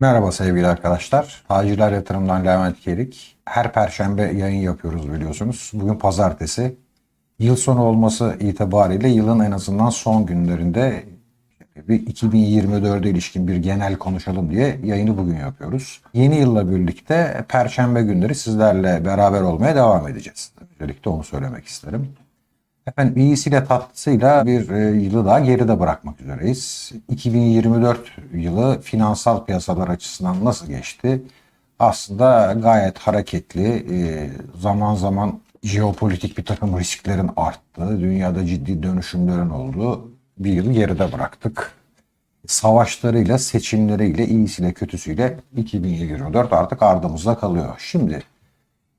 Merhaba sevgili arkadaşlar. Taciler Yatırım'dan Levent Kerik. Her perşembe yayın yapıyoruz biliyorsunuz. Bugün pazartesi. Yıl sonu olması itibariyle yılın en azından son günlerinde bir 2024'e ilişkin bir genel konuşalım diye yayını bugün yapıyoruz. Yeni yılla birlikte perşembe günleri sizlerle beraber olmaya devam edeceğiz. Öncelikle onu söylemek isterim. Efendim iyisiyle tatlısıyla bir e, yılı daha geride bırakmak üzereyiz. 2024 yılı finansal piyasalar açısından nasıl geçti? Aslında gayet hareketli, e, zaman zaman jeopolitik bir takım risklerin arttığı, dünyada ciddi dönüşümlerin olduğu bir yılı geride bıraktık. Savaşlarıyla, seçimleriyle, iyisiyle, kötüsüyle 2024 artık ardımızda kalıyor. Şimdi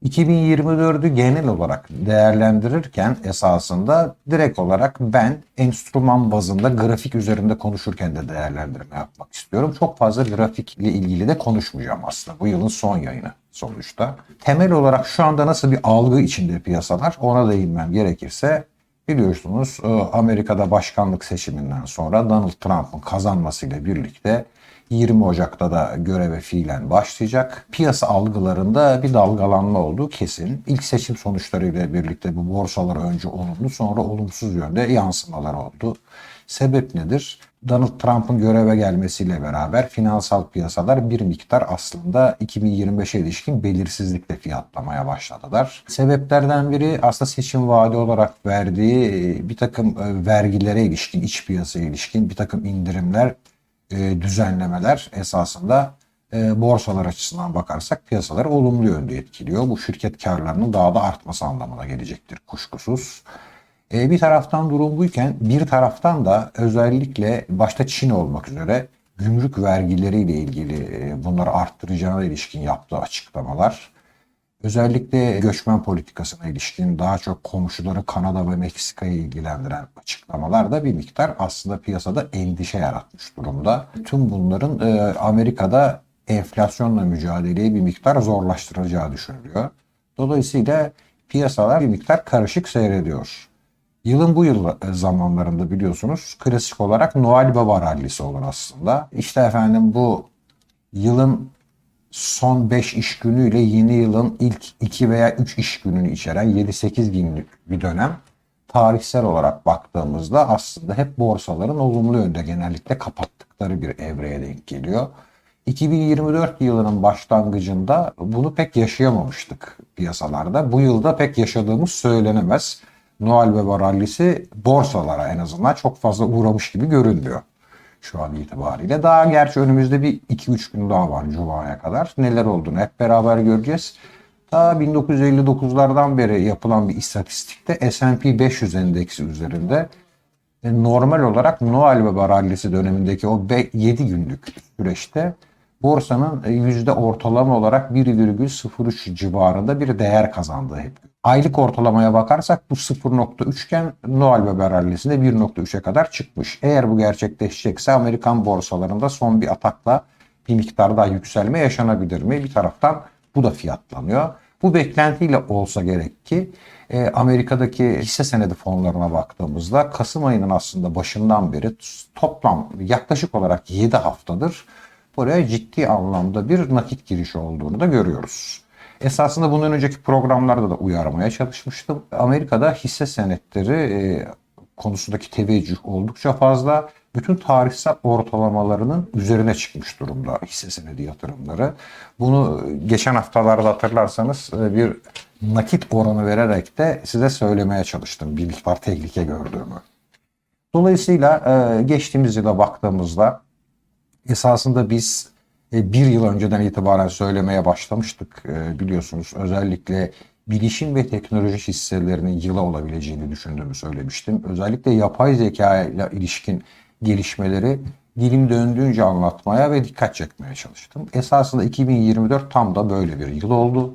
2024'ü genel olarak değerlendirirken esasında direkt olarak ben enstrüman bazında grafik üzerinde konuşurken de değerlendirme yapmak istiyorum. Çok fazla grafikle ilgili de konuşmayacağım aslında. Bu yılın son yayını sonuçta. Temel olarak şu anda nasıl bir algı içinde piyasalar ona değinmem gerekirse biliyorsunuz e, Amerika'da başkanlık seçiminden sonra Donald Trump'ın kazanmasıyla birlikte 20 Ocak'ta da göreve fiilen başlayacak. Piyasa algılarında bir dalgalanma olduğu kesin. İlk seçim sonuçlarıyla birlikte bu borsalar önce olumlu sonra olumsuz yönde yansımalar oldu. Sebep nedir? Donald Trump'ın göreve gelmesiyle beraber finansal piyasalar bir miktar aslında 2025'e ilişkin belirsizlikle fiyatlamaya başladılar. Sebeplerden biri aslında seçim vaadi olarak verdiği bir takım e, vergilere ilişkin, iç piyasaya ilişkin bir takım indirimler e, düzenlemeler esasında e, borsalar açısından bakarsak piyasaları olumlu yönde etkiliyor. Bu şirket karlarının daha da artması anlamına gelecektir kuşkusuz. E, bir taraftan durum buyken bir taraftan da özellikle başta Çin olmak üzere gümrük vergileriyle ilgili bunları arttıracağına ilişkin yaptığı açıklamalar Özellikle göçmen politikasına ilişkin daha çok komşuları Kanada ve Meksika'yı ilgilendiren açıklamalar da bir miktar aslında piyasada endişe yaratmış durumda. Tüm bunların e, Amerika'da enflasyonla mücadeleyi bir miktar zorlaştıracağı düşünülüyor. Dolayısıyla piyasalar bir miktar karışık seyrediyor. Yılın bu yıl e, zamanlarında biliyorsunuz klasik olarak Noel Baba rallisi olur aslında. İşte efendim bu yılın son 5 iş günüyle yeni yılın ilk 2 veya 3 iş gününü içeren 7-8 günlük bir dönem tarihsel olarak baktığımızda aslında hep borsaların olumlu yönde genellikle kapattıkları bir evreye denk geliyor. 2024 yılının başlangıcında bunu pek yaşayamamıştık piyasalarda. Bu yılda pek yaşadığımız söylenemez. Noel ve rallisi borsalara en azından çok fazla uğramış gibi görünmüyor şu an itibariyle. Daha gerçi önümüzde bir 2-3 gün daha var Cuma'ya kadar. Neler olduğunu hep beraber göreceğiz. Daha 1959'lardan beri yapılan bir istatistikte S&P 500 endeksi üzerinde e, normal olarak Noel ve Barallisi dönemindeki o 7 günlük süreçte borsanın e, yüzde ortalama olarak 1,03 civarında bir değer kazandığı hep. Aylık ortalamaya bakarsak bu 0.3 iken Noel ve Berallisinde 1.3'e kadar çıkmış. Eğer bu gerçekleşecekse Amerikan borsalarında son bir atakla bir miktar daha yükselme yaşanabilir mi? Bir taraftan bu da fiyatlanıyor. Bu beklentiyle olsa gerek ki e, Amerika'daki hisse senedi fonlarına baktığımızda Kasım ayının aslında başından beri toplam yaklaşık olarak 7 haftadır buraya ciddi anlamda bir nakit girişi olduğunu da görüyoruz. Esasında bundan önceki programlarda da uyarmaya çalışmıştım. Amerika'da hisse senetleri e, konusundaki teveccüh oldukça fazla. Bütün tarihsel ortalamalarının üzerine çıkmış durumda hisse senedi yatırımları. Bunu geçen haftalarda hatırlarsanız e, bir nakit oranı vererek de size söylemeye çalıştım. Bir miktar tehlike gördüğümü. Dolayısıyla e, geçtiğimiz yıla baktığımızda esasında biz e, bir yıl önceden itibaren söylemeye başlamıştık e, biliyorsunuz. Özellikle bilişim ve teknoloji hisselerinin yıla olabileceğini düşündüğümü söylemiştim. Özellikle yapay zeka ile ilişkin gelişmeleri dilim döndüğünce anlatmaya ve dikkat çekmeye çalıştım. Esasında 2024 tam da böyle bir yıl oldu.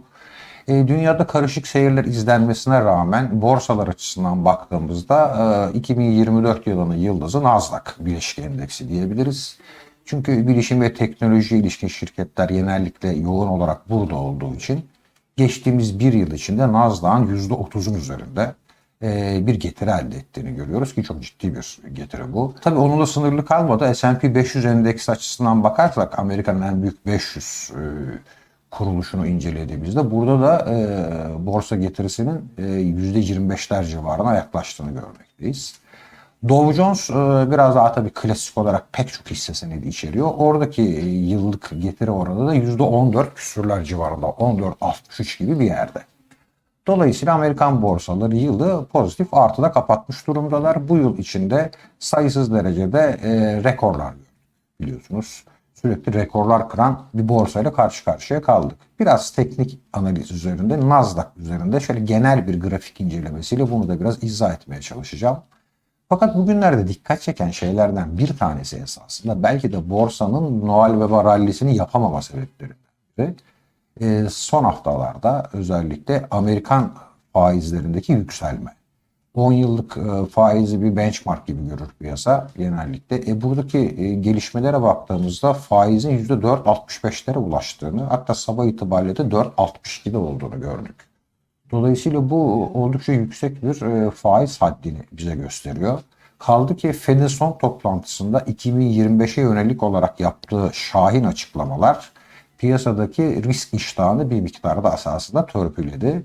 E, dünyada karışık seyirler izlenmesine rağmen borsalar açısından baktığımızda 2024 yılının yıldızı Nasdaq Birleşik Endeksi diyebiliriz. Çünkü bilişim ve teknoloji ilişkin şirketler genellikle yoğun olarak burada olduğu için geçtiğimiz bir yıl içinde Nasdaq'ın %30'un üzerinde e, bir getiri elde ettiğini görüyoruz ki çok ciddi bir getiri bu. Tabii onunla sınırlı kalmadı. S&P 500 endeksi açısından bakarsak Amerika'nın en büyük 500 e, kuruluşunu incelediğimizde burada da e, borsa getirisinin e, %25'ler civarına yaklaştığını görmekteyiz. Dow Jones e, biraz daha tabii klasik olarak pek çok hisse senedi içeriyor. Oradaki e, yıllık getiri oranı da %14 küsürler civarında. 14.63 gibi bir yerde. Dolayısıyla Amerikan borsaları yılı pozitif artıda kapatmış durumdalar. Bu yıl içinde sayısız derecede e, rekorlar biliyorsunuz. Sürekli rekorlar kıran bir borsayla karşı karşıya kaldık. Biraz teknik analiz üzerinde, Nasdaq üzerinde şöyle genel bir grafik incelemesiyle bunu da biraz izah etmeye çalışacağım. Fakat bugünlerde dikkat çeken şeylerden bir tanesi esasında belki de borsanın Noel Baba rallisini yapamama sebeplerinden biri. E, son haftalarda özellikle Amerikan faizlerindeki yükselme. 10 yıllık e, faizi bir benchmark gibi görür piyasa genellikle. E, buradaki e, gelişmelere baktığımızda faizin %4.65'lere ulaştığını hatta sabah itibariyle de 4.62'de olduğunu gördük. Dolayısıyla bu oldukça yüksek bir e, faiz haddini bize gösteriyor. Kaldı ki Fed'in son toplantısında 2025'e yönelik olarak yaptığı şahin açıklamalar piyasadaki risk iştahını bir miktarda esasında törpüledi.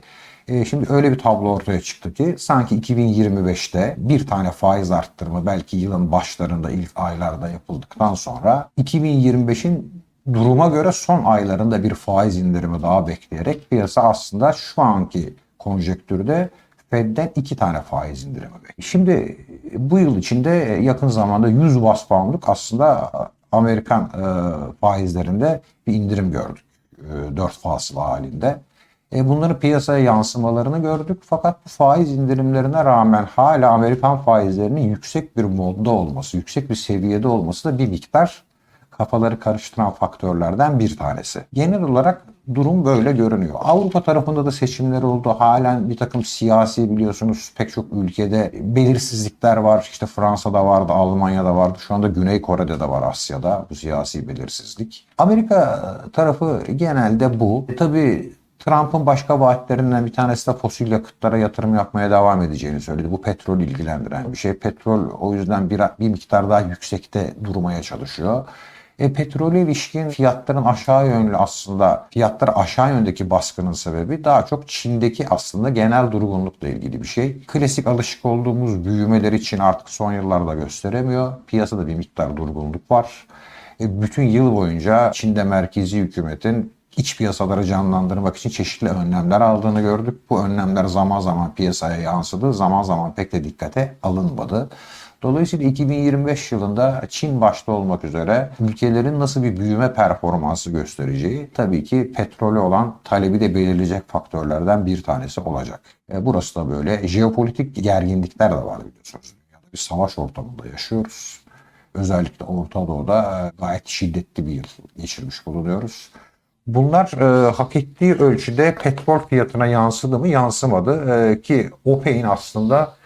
E, şimdi öyle bir tablo ortaya çıktı ki sanki 2025'te bir tane faiz arttırma belki yılın başlarında ilk aylarda yapıldıktan sonra 2025'in duruma göre son aylarında bir faiz indirimi daha bekleyerek piyasa aslında şu anki konjektürde Fed'den iki tane faiz indirimi bekliyor. Şimdi bu yıl içinde yakın zamanda 100 bas puanlık aslında Amerikan e, faizlerinde bir indirim gördük. E, 4 fasıla halinde. E, bunların piyasaya yansımalarını gördük. Fakat bu faiz indirimlerine rağmen hala Amerikan faizlerinin yüksek bir modda olması, yüksek bir seviyede olması da bir miktar kafaları karıştıran faktörlerden bir tanesi. Genel olarak durum böyle görünüyor. Avrupa tarafında da seçimler oldu. Halen bir takım siyasi biliyorsunuz pek çok ülkede belirsizlikler var. İşte Fransa'da vardı, Almanya'da vardı. Şu anda Güney Kore'de de var Asya'da bu siyasi belirsizlik. Amerika tarafı genelde bu. E, tabii Trump'ın başka vaatlerinden bir tanesi de fosil yakıtlara yatırım yapmaya devam edeceğini söyledi. Bu petrol ilgilendiren bir şey. Petrol o yüzden bir, bir miktar daha yüksekte durmaya çalışıyor. E, petrole ilişkin fiyatların aşağı yönlü aslında fiyatlar aşağı yöndeki baskının sebebi daha çok Çin'deki aslında genel durgunlukla ilgili bir şey. Klasik alışık olduğumuz büyümeler için artık son yıllarda gösteremiyor. Piyasada bir miktar durgunluk var. E, bütün yıl boyunca Çin'de merkezi hükümetin iç piyasaları canlandırmak için çeşitli önlemler aldığını gördük. Bu önlemler zaman zaman piyasaya yansıdı, zaman zaman pek de dikkate alınmadı. Dolayısıyla 2025 yılında Çin başta olmak üzere ülkelerin nasıl bir büyüme performansı göstereceği tabii ki petrole olan talebi de belirleyecek faktörlerden bir tanesi olacak. E burası da böyle. Jeopolitik gerginlikler de var biliyorsunuz. Dünyada bir savaş ortamında yaşıyoruz. Özellikle Orta Doğu'da e, gayet şiddetli bir yıl geçirmiş bulunuyoruz. Bunlar e, hak ettiği ölçüde petrol fiyatına yansıdı mı yansımadı e, ki OPEC'in aslında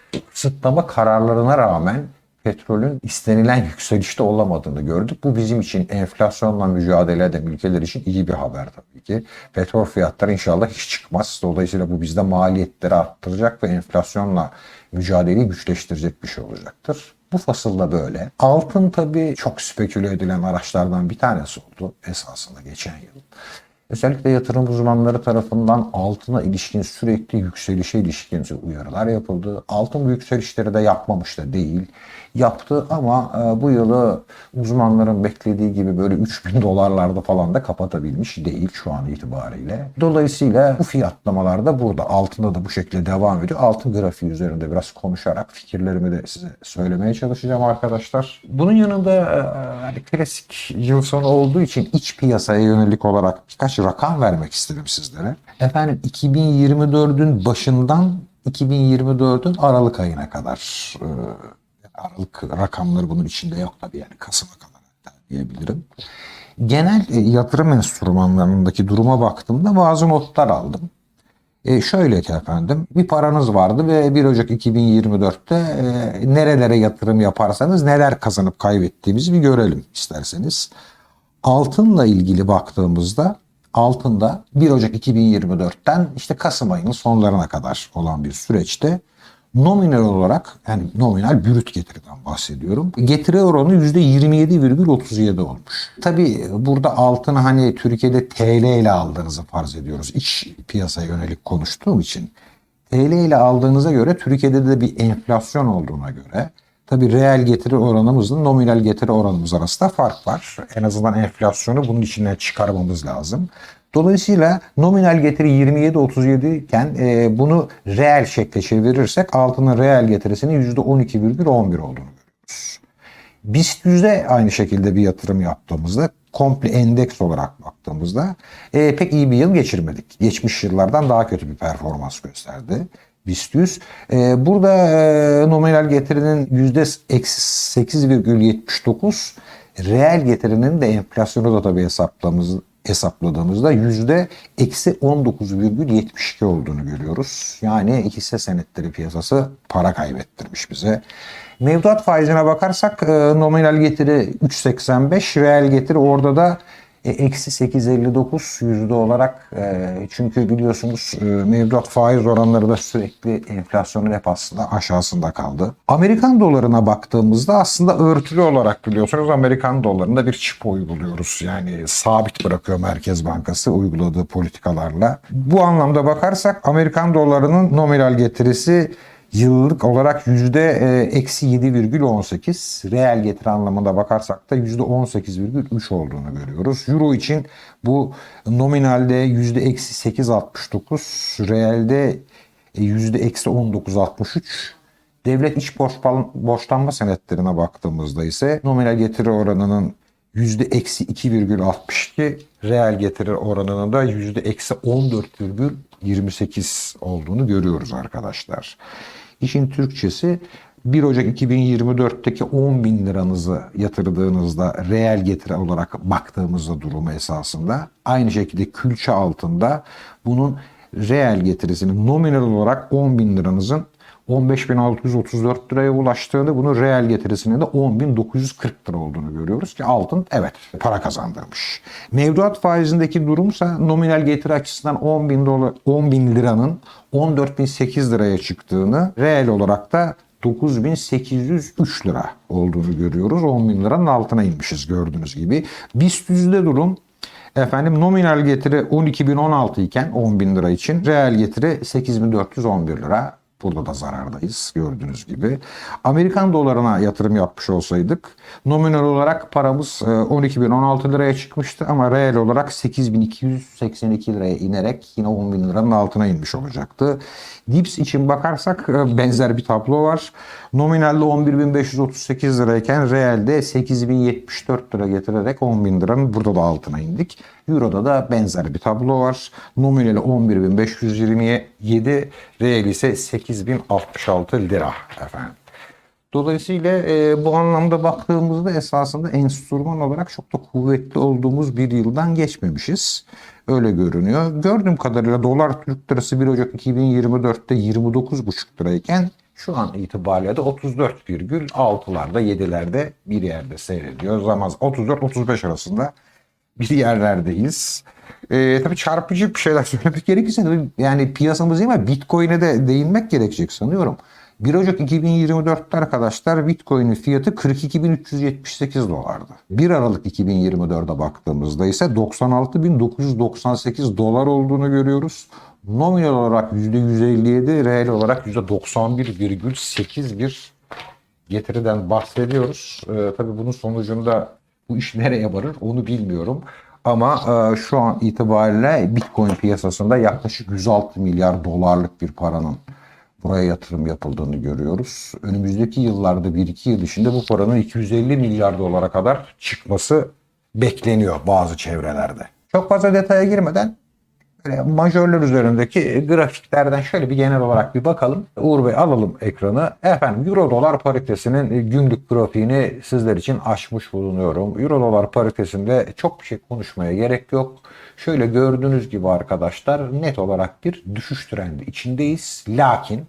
kısıtlama kararlarına rağmen petrolün istenilen yükselişte olamadığını gördük. Bu bizim için enflasyonla mücadele eden ülkeler için iyi bir haber tabii ki. Petrol fiyatları inşallah hiç çıkmaz. Dolayısıyla bu bizde maliyetleri arttıracak ve enflasyonla mücadeleyi güçleştirecek bir şey olacaktır. Bu fasılda böyle. Altın tabii çok speküle edilen araçlardan bir tanesi oldu esasında geçen yıl. Özellikle yatırım uzmanları tarafından altına ilişkin sürekli yükselişe ilişkin uyarılar yapıldı. Altın yükselişleri de yapmamış da değil. Yaptı ama e, bu yılı uzmanların beklediği gibi böyle 3000 dolarlarda falan da kapatabilmiş değil şu an itibariyle. Dolayısıyla bu fiyatlamalar da burada. Altında da bu şekilde devam ediyor. Altın grafiği üzerinde biraz konuşarak fikirlerimi de size söylemeye çalışacağım arkadaşlar. Bunun yanında e, hani klasik yıl sonu olduğu için iç piyasaya yönelik olarak birkaç rakam vermek istedim sizlere. Efendim 2024'ün başından 2024'ün Aralık ayına kadar e, Aralık rakamları bunun içinde yok tabii yani Kasım'a kadar diyebilirim. Genel e, yatırım enstrümanlarındaki duruma baktığımda bazı notlar aldım. E şöyle ki efendim bir paranız vardı ve 1 Ocak 2024'te e, nerelere yatırım yaparsanız neler kazanıp kaybettiğimizi bir görelim isterseniz. Altınla ilgili baktığımızda altında 1 Ocak 2024'ten işte Kasım ayının sonlarına kadar olan bir süreçte nominal olarak yani nominal brüt getiriden bahsediyorum. Getiri oranı %27,37 olmuş. Tabii burada altını hani Türkiye'de TL ile aldığınızı farz ediyoruz. İç piyasaya yönelik konuştuğum için. TL ile aldığınıza göre Türkiye'de de bir enflasyon olduğuna göre tabii reel getiri oranımızla nominal getiri oranımız arasında fark var. En azından enflasyonu bunun içinden çıkarmamız lazım. Dolayısıyla nominal getiri 27-37 iken e, bunu reel şekle çevirirsek altının reel getirisinin %12,11 olduğunu görüyoruz. BIST 100'e aynı şekilde bir yatırım yaptığımızda komple endeks olarak baktığımızda e, pek iyi bir yıl geçirmedik. Geçmiş yıllardan daha kötü bir performans gösterdi. BIST 100. E, burada e, nominal getirinin %8,79 reel getirinin de enflasyonu da tabii hesapladığımız, hesapladığımızda yüzde eksi 19,72 olduğunu görüyoruz. Yani hisse senetleri piyasası para kaybettirmiş bize. Mevduat faizine bakarsak e, nominal getiri 3.85, reel getiri orada da eksi 8.59 yüzde olarak e, çünkü biliyorsunuz e, mevduat faiz oranları da sürekli enflasyonun hep aslında aşağısında kaldı. Amerikan dolarına baktığımızda aslında örtülü olarak biliyorsunuz Amerikan dolarında bir çip uyguluyoruz. Yani sabit bırakıyor Merkez Bankası uyguladığı politikalarla. Bu anlamda bakarsak Amerikan dolarının nominal getirisi yıllık olarak yüzde e, eksi 7,18 reel getiri anlamında bakarsak da yüzde 18,3 olduğunu görüyoruz. Euro için bu nominalde yüzde eksi 8,69 reelde e, yüzde eksi 19,63 Devlet iç borç, borçlanma senetlerine baktığımızda ise nominal getiri oranının yüzde eksi 2,62 reel getiri oranının da yüzde eksi 14,28 olduğunu görüyoruz arkadaşlar. İşin Türkçesi 1 Ocak 2024'teki 10 bin liranızı yatırdığınızda reel getiri olarak baktığımızda durumu esasında aynı şekilde külçe altında bunun reel getirisinin nominal olarak 10 bin liranızın 15.634 liraya ulaştığını, bunu reel getirisinin de 10.940 lira olduğunu görüyoruz ki altın evet para kazandırmış. Mevduat faizindeki durumsa nominal getiri açısından 10.000 dolar 10 bin liranın 14.008 liraya çıktığını, reel olarak da 9803 lira olduğunu görüyoruz. 10 bin liranın altına inmişiz gördüğünüz gibi. BIST yüzde durum Efendim nominal getiri 12.016 iken 10 bin lira için reel getiri 8411 lira. Burada da zarardayız gördüğünüz gibi. Amerikan dolarına yatırım yapmış olsaydık nominal olarak paramız 12.016 e, liraya çıkmıştı ama reel olarak 8.282 liraya inerek yine 10.000 liranın altına inmiş olacaktı. Dips için bakarsak e, benzer bir tablo var. Nominalde 11.538 lirayken reelde 8.074 lira getirerek 10.000 liranın burada da altına indik. Euro'da da benzer bir tablo var. Nominali 11.527, reel ise 8.066 lira efendim. Dolayısıyla e, bu anlamda baktığımızda esasında enstrüman olarak çok da kuvvetli olduğumuz bir yıldan geçmemişiz. Öyle görünüyor. Gördüğüm kadarıyla dolar Türk lirası 1 Ocak 2024'te 29,5 lirayken şu an itibariyle de 34,6'larda 7'lerde bir yerde seyrediyor. Zaman 34-35 arasında bir yerlerdeyiz. Ee, tabii çarpıcı bir şeyler söylemek gerekirse yani piyasamız değil mi? Bitcoin'e de değinmek gerekecek sanıyorum. 1 Ocak 2024'te arkadaşlar Bitcoin'in fiyatı 42.378 dolardı. 1 Aralık 2024'e baktığımızda ise 96.998 dolar olduğunu görüyoruz. Nominal olarak %157, reel olarak %91,8 bir getiriden bahsediyoruz. Ee, tabii bunun sonucunda bu iş nereye varır onu bilmiyorum. Ama e, şu an itibariyle Bitcoin piyasasında yaklaşık 106 milyar dolarlık bir paranın buraya yatırım yapıldığını görüyoruz. Önümüzdeki yıllarda 1-2 yıl içinde bu paranın 250 milyar dolara kadar çıkması bekleniyor bazı çevrelerde. Çok fazla detaya girmeden majörler üzerindeki grafiklerden şöyle bir genel olarak bir bakalım. Uğur Bey alalım ekranı. Efendim Euro dolar paritesinin günlük grafiğini sizler için açmış bulunuyorum. Euro dolar paritesinde çok bir şey konuşmaya gerek yok. Şöyle gördüğünüz gibi arkadaşlar net olarak bir düşüş trendi içindeyiz. Lakin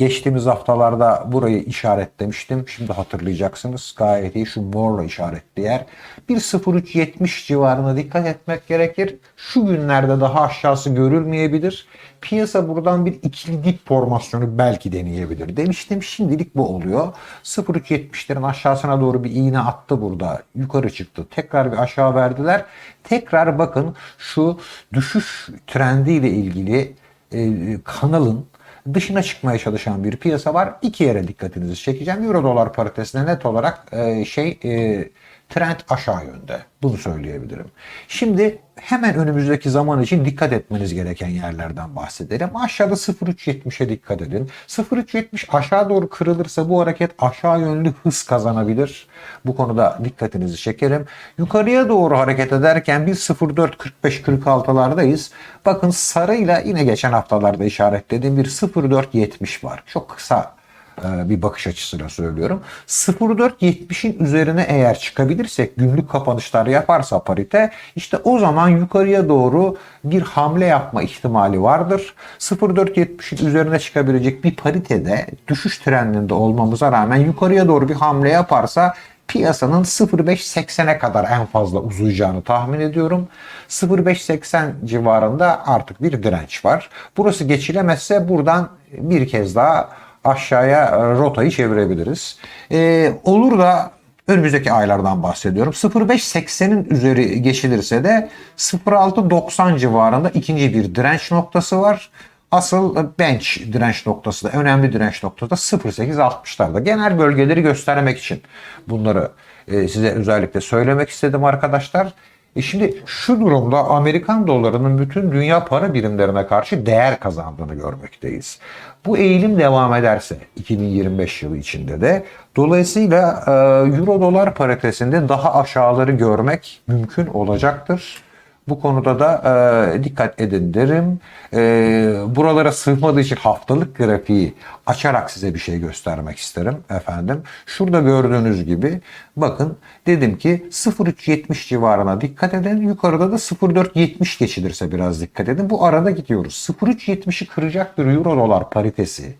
Geçtiğimiz haftalarda burayı işaretlemiştim. Şimdi hatırlayacaksınız. Gayet iyi şu morla işaretli yer. Bir 0.370 civarına dikkat etmek gerekir. Şu günlerde daha aşağısı görülmeyebilir. Piyasa buradan bir ikili dip formasyonu belki deneyebilir demiştim. Şimdilik bu oluyor. 0.370'lerin aşağısına doğru bir iğne attı burada. Yukarı çıktı. Tekrar bir aşağı verdiler. Tekrar bakın şu düşüş trendiyle ilgili e, kanalın dışına çıkmaya çalışan bir piyasa var. İki yere dikkatinizi çekeceğim. Euro dolar paritesine net olarak e, şey e, trend aşağı yönde. Bunu söyleyebilirim. Şimdi hemen önümüzdeki zaman için dikkat etmeniz gereken yerlerden bahsedelim. Aşağıda 0.370'e dikkat edin. 0.370 aşağı doğru kırılırsa bu hareket aşağı yönlü hız kazanabilir. Bu konuda dikkatinizi çekerim. Yukarıya doğru hareket ederken bir 0.445-46'lardayız. Bakın sarıyla yine geçen haftalarda işaretlediğim bir 0.470 var. Çok kısa bir bakış açısıyla söylüyorum. 0.470'in üzerine eğer çıkabilirsek günlük kapanışlar yaparsa parite işte o zaman yukarıya doğru bir hamle yapma ihtimali vardır. 0.470'in üzerine çıkabilecek bir paritede düşüş trendinde olmamıza rağmen yukarıya doğru bir hamle yaparsa piyasanın 0.580'e kadar en fazla uzayacağını tahmin ediyorum. 0.580 civarında artık bir direnç var. Burası geçilemezse buradan bir kez daha aşağıya e, rotayı çevirebiliriz. Ee, olur da önümüzdeki aylardan bahsediyorum. 0.580'in üzeri geçilirse de 0.690 civarında ikinci bir direnç noktası var. Asıl bench direnç noktası da önemli direnç noktası da 0.860'larda. Genel bölgeleri göstermek için bunları e, size özellikle söylemek istedim arkadaşlar. E şimdi şu durumda Amerikan dolarının bütün dünya para birimlerine karşı değer kazandığını görmekteyiz. Bu eğilim devam ederse 2025 yılı içinde de dolayısıyla e, euro dolar paritesinde daha aşağıları görmek mümkün olacaktır. Bu konuda da e, dikkat edin derim. E, buralara sığmadığı için haftalık grafiği açarak size bir şey göstermek isterim efendim. Şurada gördüğünüz gibi bakın dedim ki 0.370 civarına dikkat edin. Yukarıda da 0.470 geçilirse biraz dikkat edin. Bu arada gidiyoruz. 0.370'i kıracaktır euro dolar paritesi.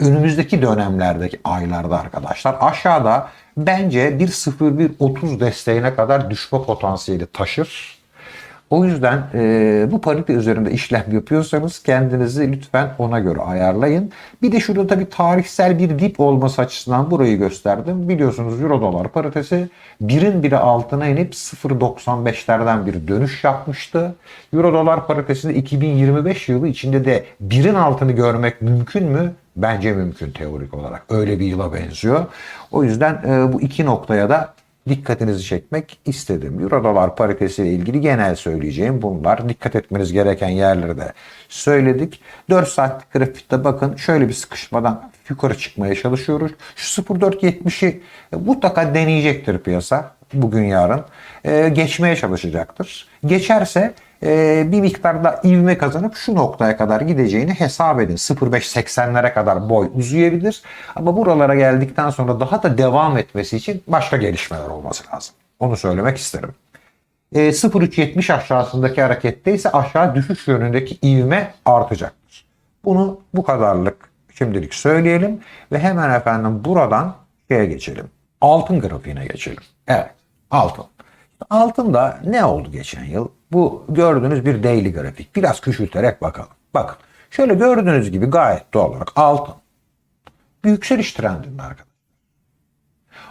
Önümüzdeki dönemlerdeki aylarda arkadaşlar aşağıda bence bir 0.130 desteğine kadar düşme potansiyeli taşır. O yüzden e, bu parite üzerinde işlem yapıyorsanız kendinizi lütfen ona göre ayarlayın. Bir de şurada tabii tarihsel bir dip olması açısından burayı gösterdim. Biliyorsunuz Euro dolar paritesi birin biri altına inip 0.95'lerden bir dönüş yapmıştı. Euro dolar paritesinde 2025 yılı içinde de birin altını görmek mümkün mü? Bence mümkün teorik olarak. Öyle bir yıla benziyor. O yüzden e, bu iki noktaya da dikkatinizi çekmek istedim. Euro dolar paritesi ile ilgili genel söyleyeceğim bunlar. Dikkat etmeniz gereken yerleri de söyledik. 4 saatlik grafikte bakın şöyle bir sıkışmadan yukarı çıkmaya çalışıyoruz. Şu 0.470'i mutlaka deneyecektir piyasa bugün yarın. Ee, geçmeye çalışacaktır. Geçerse e, bir miktarda ivme kazanıp şu noktaya kadar gideceğini hesap edin. 0.580'lere kadar boy uzayabilir. Ama buralara geldikten sonra daha da devam etmesi için başka gelişmeler olması lazım. Onu söylemek isterim. E, 0.370 aşağısındaki harekette ise aşağı düşüş yönündeki ivme artacaktır. Bunu bu kadarlık şimdilik söyleyelim ve hemen efendim buradan şeye geçelim. Altın grafiğine geçelim. Evet altın. Altında ne oldu geçen yıl? Bu gördüğünüz bir daily grafik. Biraz küçülterek bakalım. Bakın şöyle gördüğünüz gibi gayet doğal olarak altın bir yükseliş trendinde arkadaşlar.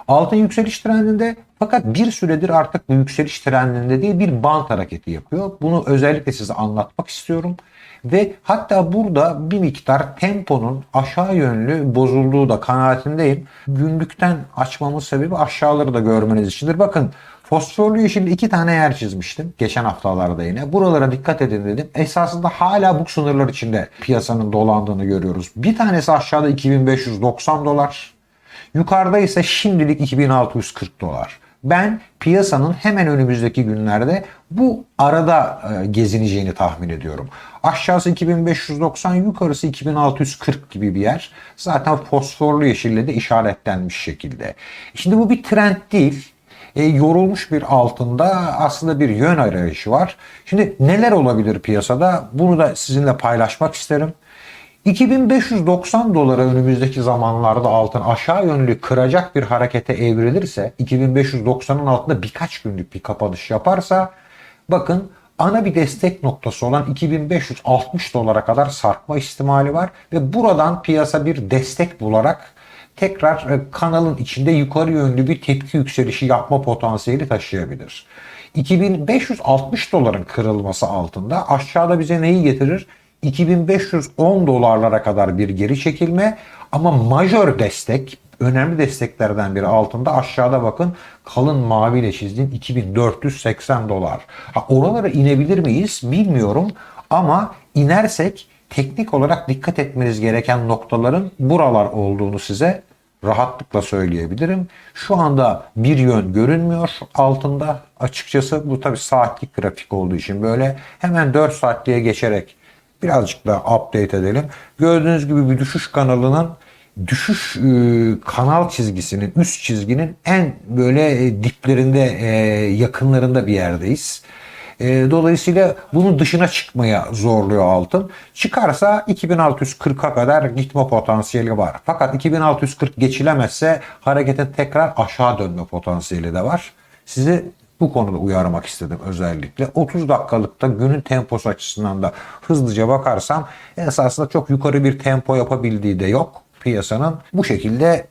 Altın yükseliş trendinde fakat bir süredir artık bu yükseliş trendinde değil bir bant hareketi yapıyor. Bunu özellikle size anlatmak istiyorum. Ve hatta burada bir miktar temponun aşağı yönlü bozulduğu da kanaatindeyim. Günlükten açmamın sebebi aşağıları da görmeniz içindir. Bakın Fosforlu yeşil iki tane yer çizmiştim. Geçen haftalarda yine. Buralara dikkat edin dedim. Esasında hala bu sınırlar içinde piyasanın dolandığını görüyoruz. Bir tanesi aşağıda 2590 dolar. Yukarıda ise şimdilik 2640 dolar. Ben piyasanın hemen önümüzdeki günlerde bu arada e, gezineceğini tahmin ediyorum. Aşağısı 2590, yukarısı 2640 gibi bir yer. Zaten fosforlu yeşille de işaretlenmiş şekilde. Şimdi bu bir trend değil e, yorulmuş bir altında aslında bir yön arayışı var. Şimdi neler olabilir piyasada? Bunu da sizinle paylaşmak isterim. 2590 dolara önümüzdeki zamanlarda altın aşağı yönlü kıracak bir harekete evrilirse 2590'ın altında birkaç günlük bir kapanış yaparsa bakın ana bir destek noktası olan 2560 dolara kadar sarkma ihtimali var ve buradan piyasa bir destek bularak tekrar e, kanalın içinde yukarı yönlü bir tepki yükselişi yapma potansiyeli taşıyabilir. 2560 doların kırılması altında aşağıda bize neyi getirir? 2510 dolarlara kadar bir geri çekilme ama majör destek önemli desteklerden biri altında aşağıda bakın kalın maviyle çizdiğim 2480 dolar. Ha, oralara inebilir miyiz bilmiyorum ama inersek teknik olarak dikkat etmeniz gereken noktaların buralar olduğunu size rahatlıkla söyleyebilirim. Şu anda bir yön görünmüyor altında. Açıkçası bu tabi saatlik grafik olduğu için böyle hemen 4 saatliğe geçerek birazcık da update edelim. Gördüğünüz gibi bir düşüş kanalının düşüş e, kanal çizgisinin üst çizginin en böyle e, diplerinde e, yakınlarında bir yerdeyiz. E, dolayısıyla bunun dışına çıkmaya zorluyor altın. Çıkarsa 2640'a kadar gitme potansiyeli var. Fakat 2640 geçilemezse hareketin tekrar aşağı dönme potansiyeli de var. Sizi bu konuda uyarmak istedim özellikle. 30 dakikalıkta günün temposu açısından da hızlıca bakarsam esasında çok yukarı bir tempo yapabildiği de yok piyasanın. Bu şekilde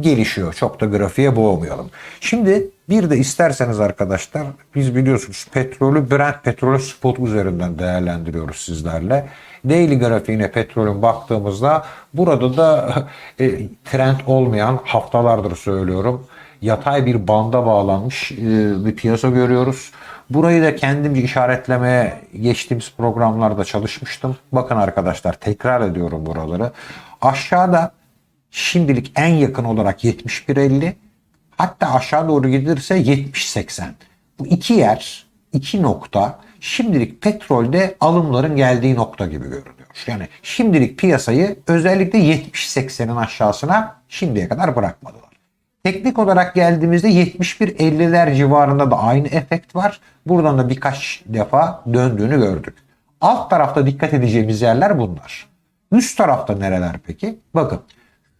gelişiyor. Çok da grafiğe boğmayalım. Şimdi bir de isterseniz arkadaşlar biz biliyorsunuz petrolü Brent petrolü spot üzerinden değerlendiriyoruz sizlerle. Daily grafiğine petrolün baktığımızda burada da e, trend olmayan haftalardır söylüyorum. Yatay bir banda bağlanmış e, bir piyasa görüyoruz. Burayı da kendimce işaretlemeye geçtiğimiz programlarda çalışmıştım. Bakın arkadaşlar tekrar ediyorum buraları. Aşağıda şimdilik en yakın olarak 71.50 hatta aşağı doğru gidilirse 70.80. Bu iki yer, iki nokta şimdilik petrolde alımların geldiği nokta gibi görünüyor. Yani şimdilik piyasayı özellikle 70-80'in aşağısına şimdiye kadar bırakmadılar. Teknik olarak geldiğimizde 71-50'ler civarında da aynı efekt var. Buradan da birkaç defa döndüğünü gördük. Alt tarafta dikkat edeceğimiz yerler bunlar. Üst tarafta nereler peki? Bakın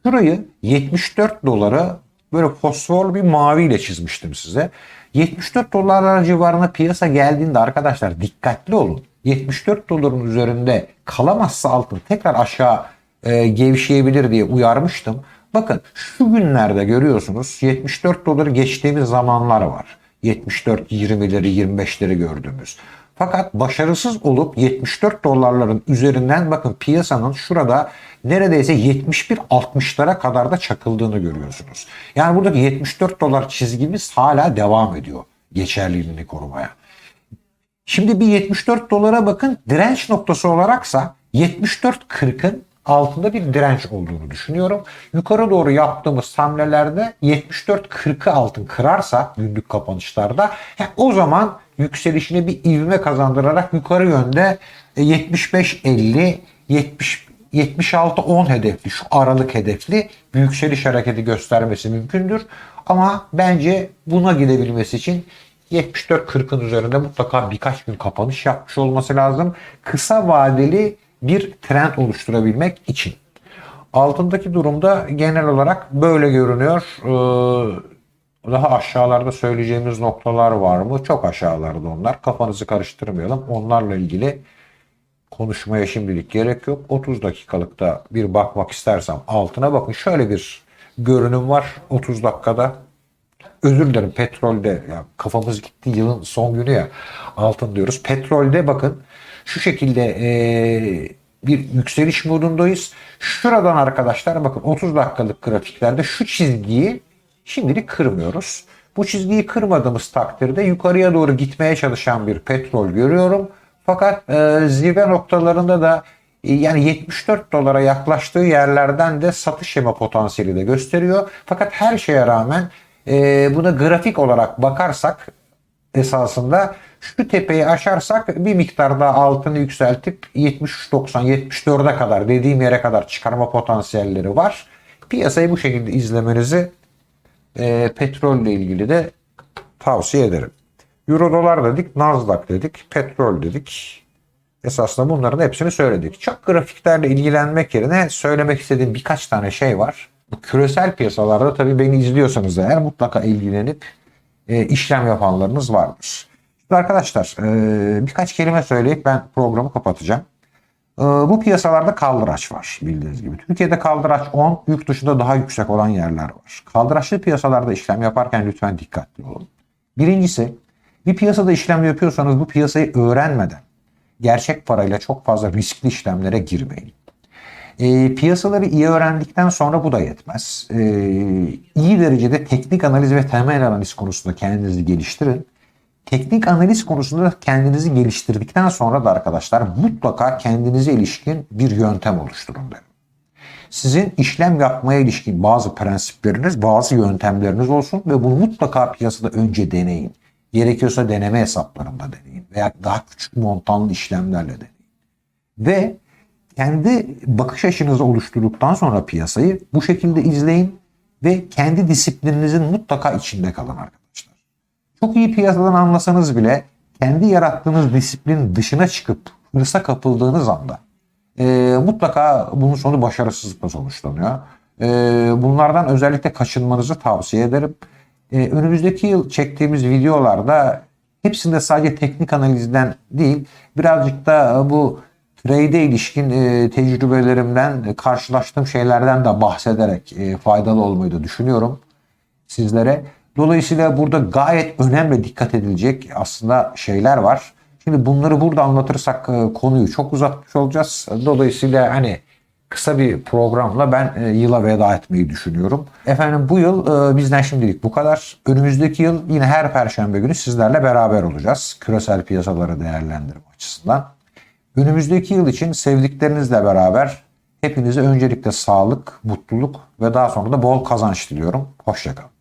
şurayı 74 dolara böyle fosforlu bir maviyle çizmiştim size. 74 dolarlar civarına piyasa geldiğinde arkadaşlar dikkatli olun. 74 doların üzerinde kalamazsa altın tekrar aşağı e, gevşeyebilir diye uyarmıştım. Bakın şu günlerde görüyorsunuz 74 doları geçtiğimiz zamanlar var. 74 20'leri 25'leri gördüğümüz. Fakat başarısız olup 74 dolarların üzerinden bakın piyasanın şurada neredeyse 71-60'lara kadar da çakıldığını görüyorsunuz. Yani buradaki 74 dolar çizgimiz hala devam ediyor geçerliliğini korumaya. Şimdi bir 74 dolara bakın direnç noktası olaraksa 74.40'ın altında bir direnç olduğunu düşünüyorum. Yukarı doğru yaptığımız hamlelerde 74.40'ı altın kırarsa günlük kapanışlarda o zaman yükselişine bir ivme kazandırarak yukarı yönde 75-50 70 76-10 hedefli şu aralık hedefli bir yükseliş hareketi göstermesi mümkündür. Ama bence buna gidebilmesi için 74-40'ın üzerinde mutlaka birkaç gün kapanış yapmış olması lazım. Kısa vadeli bir trend oluşturabilmek için. Altındaki durumda genel olarak böyle görünüyor. Ee, daha aşağılarda söyleyeceğimiz noktalar var mı? Çok aşağılarda onlar. Kafanızı karıştırmayalım. Onlarla ilgili konuşmaya şimdilik gerek yok. 30 dakikalıkta bir bakmak istersem altına bakın. Şöyle bir görünüm var 30 dakikada. Özür dilerim petrolde ya kafamız gitti yılın son günü ya altın diyoruz. Petrolde bakın şu şekilde e, bir yükseliş modundayız. Şuradan arkadaşlar bakın 30 dakikalık grafiklerde şu çizgiyi şimdilik kırmıyoruz. Bu çizgiyi kırmadığımız takdirde yukarıya doğru gitmeye çalışan bir petrol görüyorum. Fakat e, zirve noktalarında da e, yani 74 dolara yaklaştığı yerlerden de satış yeme potansiyeli de gösteriyor. Fakat her şeye rağmen e, buna grafik olarak bakarsak esasında şu tepeyi aşarsak bir miktar daha altını yükseltip 73-90-74'e kadar dediğim yere kadar çıkarma potansiyelleri var. Piyasayı bu şekilde izlemenizi e, petrolle ilgili de tavsiye ederim. Euro dolar dedik, Nasdaq dedik, petrol dedik. Esasında bunların hepsini söyledik. Çok grafiklerle ilgilenmek yerine söylemek istediğim birkaç tane şey var. Bu küresel piyasalarda tabii beni izliyorsanız eğer mutlaka ilgilenip e, işlem yapanlarınız vardır. Şimdi arkadaşlar e, birkaç kelime söyleyip ben programı kapatacağım. E, bu piyasalarda kaldıraç var bildiğiniz gibi. Türkiye'de kaldıraç 10, yurt dışında daha yüksek olan yerler var. Kaldıraçlı piyasalarda işlem yaparken lütfen dikkatli olun. Birincisi bir piyasada işlem yapıyorsanız bu piyasayı öğrenmeden gerçek parayla çok fazla riskli işlemlere girmeyin. E, piyasaları iyi öğrendikten sonra bu da yetmez. E, iyi derecede teknik analiz ve temel analiz konusunda kendinizi geliştirin. Teknik analiz konusunda kendinizi geliştirdikten sonra da arkadaşlar mutlaka kendinize ilişkin bir yöntem oluşturun derim. Sizin işlem yapmaya ilişkin bazı prensipleriniz, bazı yöntemleriniz olsun ve bunu mutlaka piyasada önce deneyin. Gerekiyorsa deneme hesaplarında deneyin veya daha küçük montanlı işlemlerle deneyin. Ve kendi bakış açınızı oluşturduktan sonra piyasayı bu şekilde izleyin ve kendi disiplininizin mutlaka içinde kalın arkadaşlar. Çok iyi piyasadan anlasanız bile kendi yarattığınız disiplin dışına çıkıp hırsa kapıldığınız anda e, mutlaka bunun sonu başarısızlıkla sonuçlanıyor. E, bunlardan özellikle kaçınmanızı tavsiye ederim. E, önümüzdeki yıl çektiğimiz videolarda hepsinde sadece teknik analizden değil birazcık da bu trade'e ilişkin e, tecrübelerimden, e, karşılaştığım şeylerden de bahsederek e, faydalı olmayı da düşünüyorum sizlere. Dolayısıyla burada gayet önemli dikkat edilecek aslında şeyler var. Şimdi bunları burada anlatırsak e, konuyu çok uzatmış olacağız. Dolayısıyla hani kısa bir programla ben e, yıla veda etmeyi düşünüyorum. Efendim bu yıl e, bizden şimdilik bu kadar. Önümüzdeki yıl yine her perşembe günü sizlerle beraber olacağız. Küresel piyasaları değerlendirme açısından. Önümüzdeki yıl için sevdiklerinizle beraber hepinize öncelikle sağlık, mutluluk ve daha sonra da bol kazanç diliyorum. Hoşçakalın.